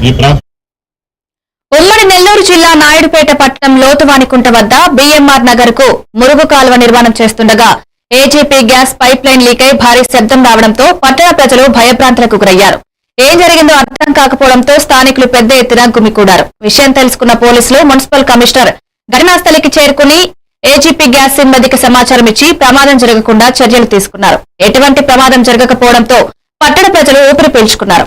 ఈ ఉమ్మడి నెల్లూరు జిల్లా నాయుడుపేట పట్టణం లోతువానికుంట వద్ద బీఎంఆర్ నగర్కు మురుగు కాలువ నిర్మాణం చేస్తుండగా ఏజీపీ గ్యాస్ పైప్ లైన్ లీకై భారీ శబ్దం రావడంతో పట్టణ ప్రజలు భయభ్రాంతులకు గురయ్యారు. ఏం జరిగిందో అర్థం కాకపోవడంతో స్థానికులు పెద్ద ఎత్తున గుమికూడారు. విషయం తెలుసుకున్న పోలీసులు మున్సిపల్ కమిషనర్ ఘటనాస్థలికి చేరుకుని ఏజీపీ గ్యాస్ సిబ్బందికి సమాచారం ఇచ్చి ప్రమాదం జరగకుండా చర్యలు తీసుకున్నారు. ఎటువంటి ప్రమాదం జరగకపోవడంతో పట్టణ ప్రజలు ఊపిరి పీల్చుకున్నారు.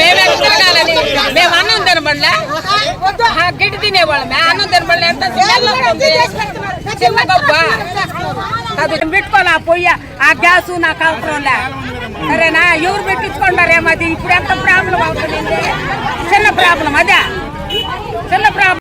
మేమే మేము అన్నం తినబడలే. ఆ, గిడ్డి తినేవాళ్ళం అన్నం తినబడలే. ఎంత చిన్న గొప్ప అది పెట్టుకోవాలి ఆ పొయ్యి. ఆ గ్యాస్ నాకు అవసరంలే సరేనా? ఎవరు పెట్టించుకుంటారేమో అది? ఇప్పుడు ఎంత ప్రాబ్లం అవుతుంది? చిన్న ప్రాబ్లం అదే.